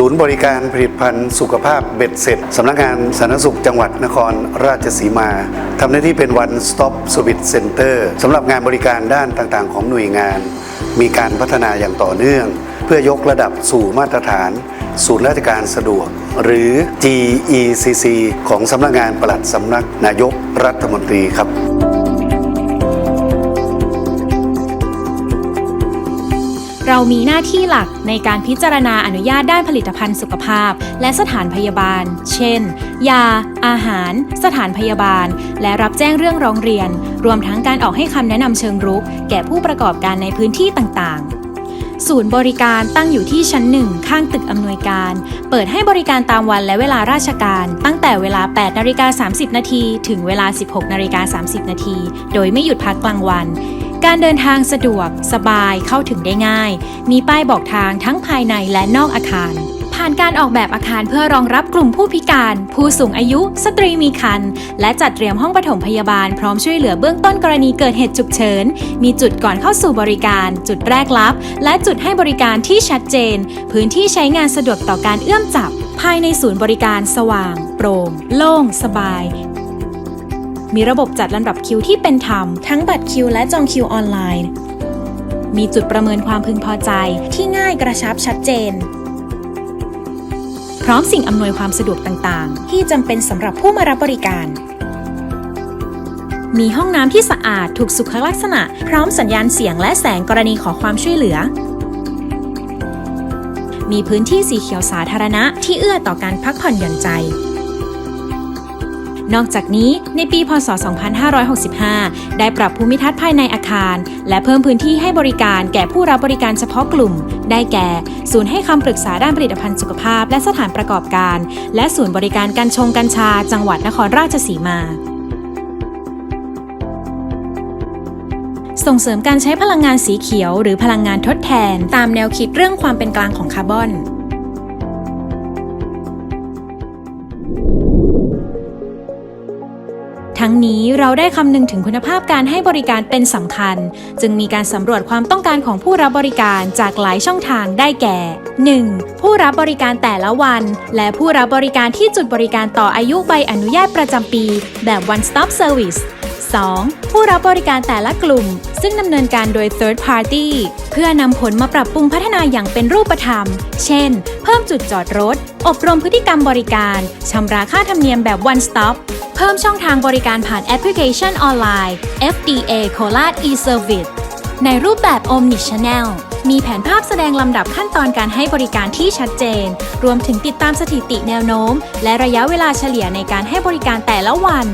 ศูนย์บริการผลิตภัณฑ์สุขภาพเบ็ดเสร็จสำนักงานสาธารณสุขจังหวัดนครราชสีมาทำหน้าที่เป็น One Stop Service Center สำหรับงานบริการด้านต่างๆ ของหน่วยงาน มีการพัฒนาอย่างต่อเนื่อง เพื่อยกระดับสู่มาตรฐานศูนย์ราชการสะดวก หรือ GECC ของสำนักงานปลัดสำนักนายกรัฐมนตรีครับ เรามีหน้าที่หลักในการพิจารณาอนุญาตด้านผลิตภัณฑ์สุขภาพ และสถานพยาบาล เช่น ยา อาหาร สถานพยาบาล และรับแจ้งเรื่องร้องเรียน รวมทั้งการออกให้คำแนะนำเชิงรุก แก่ผู้ประกอบการในพื้นที่ต่างๆศูนย์บริการตั้งอยู่ที่ชั้นหนึ่งข้างตึกอำนวยการ เปิดให้บริการตามวันและเวลาราชการ ตั้งแต่เวลา 8 นาฬิกา 30 นาที ถึงเวลา 16 นาฬิกา 30 นาที โดยไม่หยุดพักกลางวัน การเดินทางสะดวก สบายเข้าถึงได้ง่าย มีป้ายบอกทางทั้งภายในและนอกอาคาร ผ่านการออกแบบอาคารเพื่อรองรับกลุ่มผู้พิการ ผู้สูงอายุ สตรีมีครรภ์และจัดเตรียมห้องปฐมพยาบาลพร้อมช่วยเหลือเบื้องต้นกรณีเกิดเหตุฉุกเฉิน มีจุดก่อนเข้าสู่บริการ จุดแรกรับ และจุดให้บริการที่ชัดเจน พื้นที่ใช้งานสะดวกต่อการเอื้อมจับภายในศูนย์บริการสว่าง โปร่ง โล่ง สบาย มีระบบจัดลำดับคิวที่เป็นธรรม ทั้งบัตรคิวและจองคิวออนไลน์ มีจุดประเมินความพึงพอใจที่ง่ายกระชับชัดเจน พร้อมสิ่งอำนวยความสะดวกต่างๆ ที่จำเป็นสำหรับผู้มารับบริการ มีห้องน้ำที่สะอาดถูกสุขลักษณะ พร้อมสัญญาณเสียงและแสงกรณีขอความช่วยเหลือ มีพื้นที่สีเขียวสาธารณะที่เอื้อต่อการพักผ่อนหย่อนใจ นอกจากนี้ในปีพศ 2565 ได้ปรับภูมิทัศน์ภายในอาคาร และเพิ่มพื้นที่ให้บริการแก่ผู้รับบริการเฉพาะกลุ่ม ได้แก่ ศูนย์ให้คำปรึกษาด้านผลิตภัณฑ์สุขภาพ และสถานประกอบการ และศูนย์บริการการชงกัญชา จังหวัดนครราชสีมาส่งเสริมการใช้พลังงานสีเขียว หรือพลังงานทดแทน ตามแนวคิดเรื่องความเป็นกลางของคาร์บอน ทั้งนี้เราได้คำนึงถึงคุณภาพการให้บริการเป็นสำคัญ จึงมีการสำรวจความต้องการของผู้รับบริการจากหลายช่องทางได้แก่ 1. ผู้รับบริการแต่ละวัน และผู้รับบริการที่จุดบริการต่ออายุใบอนุญาตประจำปี แบบ one stop service 2. ผู้รับบริการแต่ละกลุ่ม ซึ่งดำเนินการโดย third party พื่อนำผลมาปรับปรุงพัฒนาอย่างเป็นรูปธรรม เช่น เพิ่มจุดจอดรถ อบรมพฤติกรรมบริการชำระค่าธรรมเนียมแบบ one stop เพิ่มช่องทางบริการผ่านแอปพลิเคชันออนไลน์ FDA โคราช e-service ในรูปแบบ Omni Channel มีแผนภาพแสดงลำดับขั้นตอนการให้บริการที่ชัดเจน รวมถึงติดตามสถิติแนวโน้ม และระยะเวลาเฉลี่ยในการให้บริการแต่ละวัน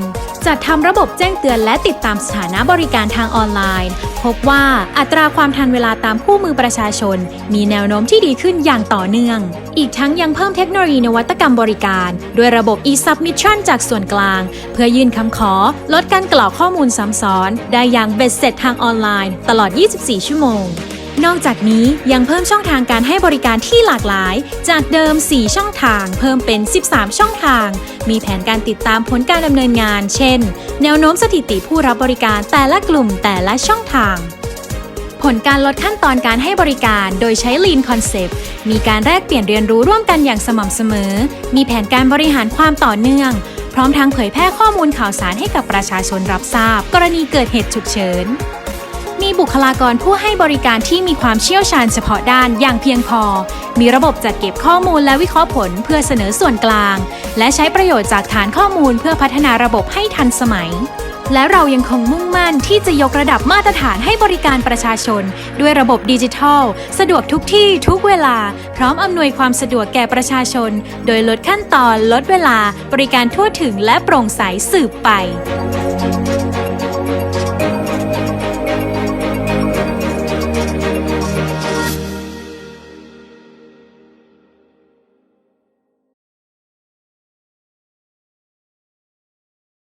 จัดทำระบบแจ้งเตือนและติดตามสถานะบริการทางออนไลน์ พบว่าอัตราความทันเวลาตามคู่มือประชาชน มีแนวโน้มที่ดีขึ้นอย่างต่อเนื่อง อีกทั้งยังเพิ่มเทคโนโลยีนวัตกรรมบริการ ด้วยระบบ e-submission จากส่วนกลาง เพื่อยื่นคำขอ ลดการกรอกข้อมูลซ้ำซ้อน ได้อย่างเบ็ดเสร็จทางออนไลน์ ตลอด 24 ชั่วโมง นอกจากนี้ยังเพิ่มช่องทางการให้บริการที่หลากหลาย จากเดิม 4 ช่องทาง เพิ่มเป็น 13 ช่องทาง มีแผนการติดตามผลการดำเนินงาน เช่น แนวโน้มสถิติผู้รับบริการแต่ละกลุ่มแต่ละช่องทาง ผลการลดขั้นตอนการให้บริการโดยใช้ Lean Concept มีการแลกเปลี่ยนเรียนรู้ร่วมกันอย่างสม่ำเสมอ มีแผนการบริหารความต่อเนื่อง พร้อมทั้งเผยแพร่ข้อมูลข่าวสารให้กับประชาชนรับทราบ กรณีเกิดเหตุฉุกเฉิน มีบุคลากรผู้ให้บริการที่มีความเชี่ยวชาญเฉพาะด้านอย่างเพียงพอ มีระบบจัดเก็บข้อมูลและวิเคราะห์ผลเพื่อเสนอส่วนกลาง และใช้ประโยชน์จากฐานข้อมูลเพื่อพัฒนาระบบให้ทันสมัย และเรายังคงมุ่งมั่นที่จะยกระดับมาตรฐานให้บริการประชาชน ด้วยระบบดิจิทัล สะดวกทุกที่ทุกเวลา พร้อมอำนวยความสะดวกแก่ประชาชน โดยลดขั้นตอน ลดเวลา บริการทั่วถึงและโปร่งใสสืบไป